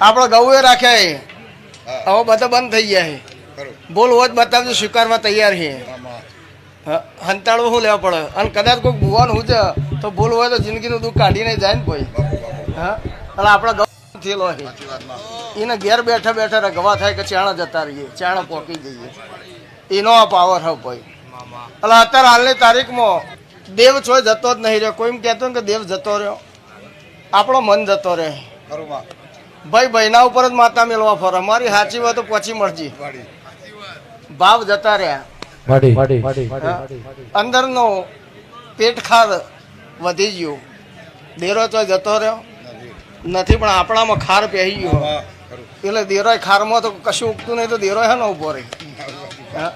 આપણો ગૌએ રાખ્યા એ. હવે બધા બંધ થઈ ગયા છે. બોલ હોત બતાવજો સ્વીકારવા તૈયાર છે. હંતાળવું શું લેવા પડે? અને કદાચ કોઈ ભુવાનું હું છે તો ભૂલ હોય તો જિંદગીનું દુઃખ કાઢીને જાય ને કોઈ. હા? એટલે આપણે ગૌ થયેલો છે. એને ઘેર બેઠા બેઠા રગવા થાય કે ચાણા જતા રહીએ ચાણા પોકી જઈએ. એનો આ પાવર હવે ભાઈ. એટલે અત્યારે હાલની તારીખમાં દેવ છોય જતો જ નહીં રહ્યો. કોઈ એમ કહેતો ને કે દેવ જતો રહ્યો. આપણો મન જતો રહે. ભાઈ બહેના ઉપર જ માતા મેળવા ફરો. મારી સાચી વાત પછી મળજી. ભાવ જતા રહ્યા. અંદરનો પેટ ખાર વધી ગયો. દેરો તો જતો રહ્યો. નથી. પણ આપણામાં ખાર પહેરી ગયો. એટલે દેરોય ખારમાં તો કશું ઉગતું નહીં તો દેરોય હે ને ઊભો રહી. હા.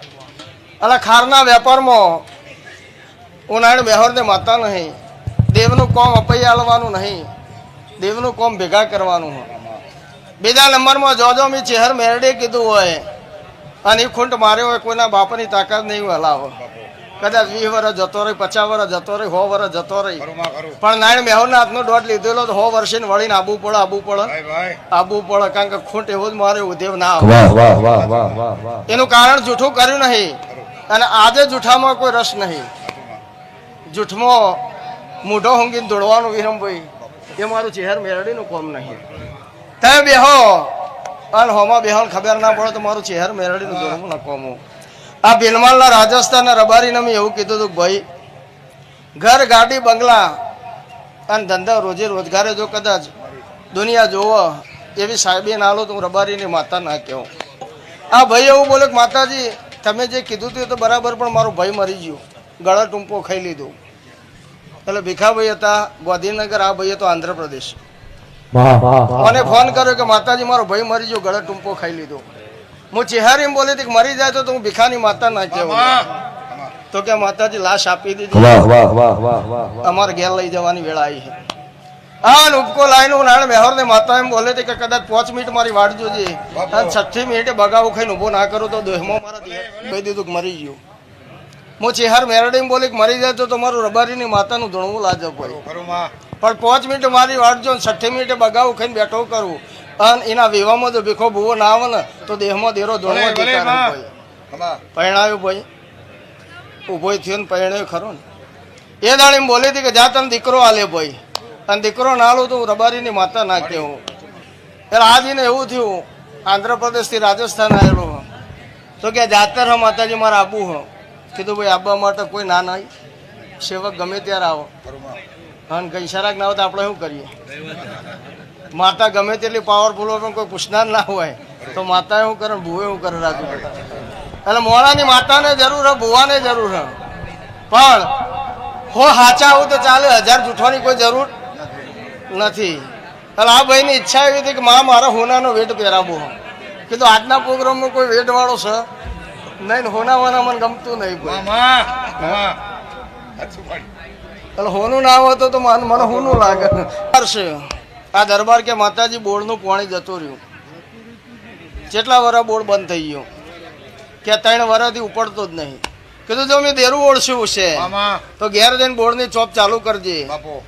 એટલે ખારના વેપારમાં ઉનાળે બેહોરને માતા નહીં. દેવનું કોમ અપાઈ આલવાનું નહીં. દેવનું કોમ ભેગા કરવાનું હોય. બીજા નંબરમાં જો જો મેં ચહેર મેરડે કીધું હોય અને એ ખૂંટ માર્યો હોય કોઈના બાપની તાકાત નહીં હલાવો કદાચ વીસ વર્ષ જતો રહી પચાસ વર્ષ જતો રહી સો વર્ષ જતો રહી. પણ નારાયણ મેહોરના હાથનો દોઢ લીધેલો તો સો વર્ષે વળીને આબુ પડે આબુ પડે. આબુ પડે કારણ કે ખૂંટ એવો જ મારે ઉદેવ ના આવે. વાહ વાહ વાહ વાહ વાહ વાહ એનું કારણ જૂઠું કર્યું નહીં. અને આજે જૂઠામાં કોઈ રસ નહીં. જૂઠમાં મૂઢો ઊંઘીને દોડવાનું વિરમભાઈ એ મારું ચહેર મેરડીનું કોમ નહીં. તમે બેહો. અને હોમાં બેહોલ ખબર ના પડે તો મારું ચહેર મેરડીનું ધોરણ ના કોમું આ ભીલમાલના રાજસ્થાનના રબારીને મેં એવું કીધું હતું ભાઈ, ઘર, ગાડી, બંગલા અને ધંધા રોજે રોજગારે જો કદાચ દુનિયા જોવો, એવી સાહેબી ના તો હું રબારીની માતા ના કહું આ ભાઈ એવું બોલે માતાજી, તમે જે કીધું હતું એ તો બરાબર, પણ મારો ભાઈ મરી ગયો. ગળા ટૂંપો ખાઈ લીધો. એટલે ભીખાભાઈ હતા ગોધીનગર આ ભાઈ હતો આંધ્રપ્રદેશ. મને ફોન કર્યો કે માતાજી મારો ભાઈ મરી ગયો ગળે ટૂંપો ખાઈ લીધો. હું ચિહારી એમ બોલી હતી મરી જાય તો તો હું ભીખાની માતા ના કહેવું આમાં આમાં તો કે માતાજી લાશ આપી દીધી. અમારે ઘેર લઈ જવાની વેળા આવી છે. હા ઉપકો લાઈન હું નાણે મેહોર ને માતા એમ બોલે હતી કે કદાચ પાંચ મિનિટ મારી વાટ જોજે. છઠ્ઠી મિનિટે બગાવું ખાઈને ઊભો ના કરું તો દોહમાં મારા કહી દીધું કે મરી ગયું. હું ચેહર મેરડી એમ બોલી મરી જાય તો તમારું રબારીની માતાનું ધણવું લાજબ હોય પણ પાંચ મિનિટ મારી વાટ જો છઠ્ઠી મિનિટે બગાવું ખાઈને બેઠો કરું. અને એના વિવામાં જો ભીખો ભૂવો ના આવે ને તો દેહમાં દેરો ધોળવો પરણાવ્યું ભાઈ. ઊભો થયો ને પરણાયો ખરો ને. એ દાડે એમ બોલી હતી કે જા તને દીકરો આલે ભાઈ. અને દીકરો ના આલું તો હું રબારીની માતા ના કહેવું. એટલે આજીને એવું થયું આંધ્રપ્રદેશથી રાજસ્થાન આવેલો તો કે જાતર હ માતાજી મારે આબુ હ. કીધું, ભાઈ આબવા માટે કોઈ ના નહીં સેવક ગમે ત્યારે આવો. અને ગઈશારાક ના હોય તો આપણે શું કરીએ? માતા ગમે તેટલી પાવરફુલ હોય, પણ કોઈ પૂછનાર ના હોય, તો માતા શું કરે? ભૂવે શું કરે રાજુ એટલે મોડાની માતાને જરૂર હે, ભૂવાને જરૂર હે. પણ, હો હાચા આવું તો ચાલે, હજાર જૂઠવાની કોઈ જરૂર નથી. એટલે આ ભાઈની ઈચ્છા એવી હતી કે, મા, મારા હોનાનો વેટ પહેરાવો. કીધું, આજના પ્રોગ્રામમાં કોઈ વેટવાળો છે? નહીં હોનાવાના મને ગમતું નહીં એટલે હોનું ના હોય તો મને મને હોનું લાગે. છે આ દરબાર કે માતાજી બોર્ડનું પાણી જતું રહ્યું. કેટલા વરા બોર્ડ બંધ થઈ ગયો. કે ત્રણ વરાથી ઉપડતો જ નહીં. કીધું જો મેં દેરું ઓળશું છે તો ઘેર જઈને બોર્ડની ચોપ ચાલુ કરજે. બાપુ.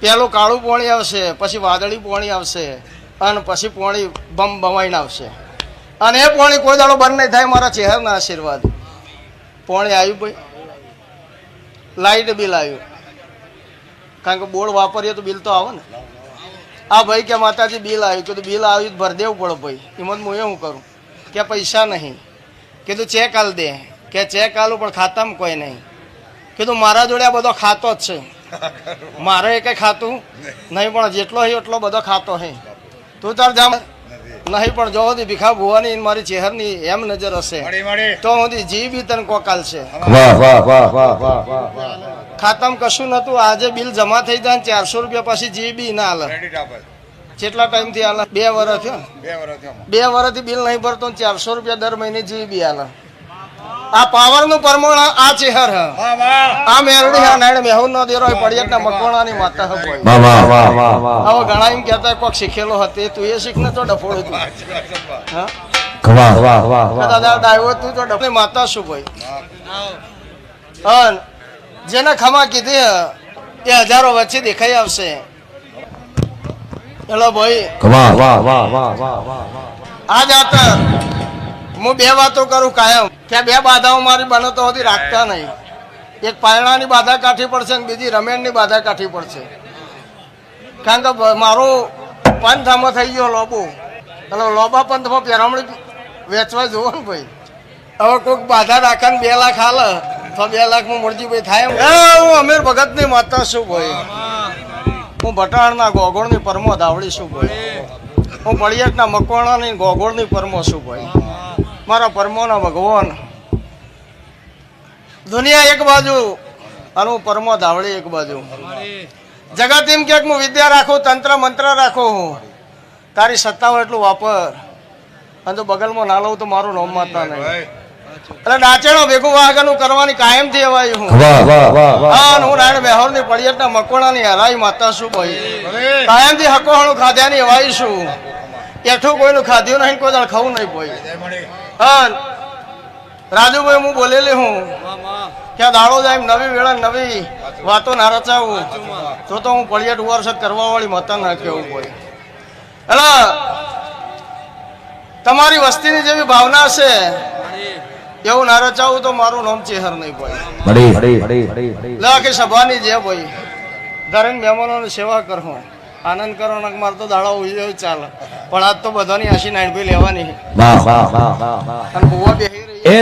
પેલું કાળું પોણી આવશે પછી વાદળી પોણી આવશે અને પછી પોણી બમ બમાઈને આવશે. અને એ પોણી કોઈ દાડો બંધ નહીં થાય, મારા ચહેરના આશીર્વાદ. પોણી આવ્યું ભાઈ. લાઈટ બિલ આવ્યું. કારણ કે બોર્ડ વાપરીએ તો બિલ તો આવે ને. આ ભાઈ કે માતાજી બિલ આવ્યું. કીધું બિલ આવ્યું ભર દેવું પડે ભાઈ. હિંમત હું એવું કરું. કે પૈસા નહીં. કીધું ચેક આલ દે. કે ચેક આલું, પણ ખાતામાં કોઈ નહીં. કીધું, મારા જોડે આ બધો ખાતો જ છે. મારે એ કંઈ ખાતું નહીં, પણ જેટલો હોય એટલો બધો ખાતો હે. તું તાર જામ નહીં પણ જો સુધી ભીખા ભુવાની ને મારી ચહેરની એમ નજર હશે તો સુધી જી બી તને કોકાલ છે. ખાતામાં કશું નતું આજે બિલ જમા થઈ જાય ચારસો રૂપિયા પછી જી બી ના હાલ. કેટલા ટાઈમથી હાલ બે વર્ષ થયો બે વર્ષ થયા. બે વર્ષથી બિલ નહીં ભરતો ને ચારસો રૂપિયા દર મહિને જી બી હાલે. આ પાવરનું પરમાણ આ ચેહર હ આ મેરડી હા નાયણ મેહુન નો દેરો પડિયાતના મકવાણાની માતા હ ભાઈ વાહ વાહ વાહ વાહ હવે ઘણા એમ કહેતા કોક શીખેલો હતી તું એ શીખ ને તો ડફોળ તું સાચી વાત છે બા. હા વાહ વાહ વાહ વાહ દાદા ડાયો તું તો ડફોળ માતા શું ભાઈ હા. અન જેને ખમા કીધી એ હજારો વચ્ચે દેખાઈ આવશે ચલો ભાઈ વાહ વાહ વાહ વાહ વાહ વાહ વાહ આ જાતર હું બે વાતો કરું કાયમ કે બે બાધાઓ મારી બને તો સુધી રાખતા નહીં. એક પાયણાની બાધા કાઠી પડશે અને બીજી રમેણની બાધા કાઠી પડશે. કારણ કે મારો પંથ આમાં થઈ ગયો લોબો. એટલે લોબા પંથમાં પહેરામણી વેચવા જોવો ને ભાઈ. હવે કોઈક બાધા રાખે ને બે લાખ હાલે તો બે લાખમાં મૂળજીભાઈ થાય એમ. એ હું અમીર ભગતની માતા છું ભાઈ. હું ભટાણના ગોગોળની પરમો ધાવડી છું ભાઈ. હું પળિયાટના મકવાણાની ગોગોળની પરમો છું ભાઈ. મારા પરમોના ભગવાન. દુનિયા એક બાજુ અને હું પરમો ધાવડી એક બાજુ. જગત એમ કે હું વિદ્યા રાખું તંત્ર મંત્ર રાખું હું. તારી સત્તા હોય એટલું વાપર. અને જો બગલમાં ના લઉં તો મારું નામ માતા નહીં. એટલે ડાચેણો ભેગું વાહગનું કરવાની કાયમથી અવાય હું. હા હું વાહ બેહોર હા પડિયતની પળિયાટના મકવાણાની હરાઈ માતા છું ભાઈ. કાયમથી હકોહણું ખાધ્યાની અવાય છું. એઠું કોઈનું ખાધ્યું નહીં, કોઈ ખાવું નહીં કોઈ રાજુભાઈ, હું બોલેલી હું. કે દાડો જાય નવી વેળા નવી વાતો ના રચાવું. તો તો હું પળિયાટ વર્ષ કરવા વાળી મતા ના કેવું કોઈ. એટલે તમારી વસ્તીની જેવી ભાવના છે. એવું ના રચાવું તો મારું નામ ચેહર નહીં ભાઈ. લાખી સભાની જે ભાઈ. ઘરે મહેમાનોની સેવા કરો. આનંદ કરો મારે તો દાડા ઉજવ્યો ચાલે. પણ આજ તો બધાની આશી નાઈન લેવાની વાહ વાહ વાહ વાહ અને બુવા બેહી રહી એ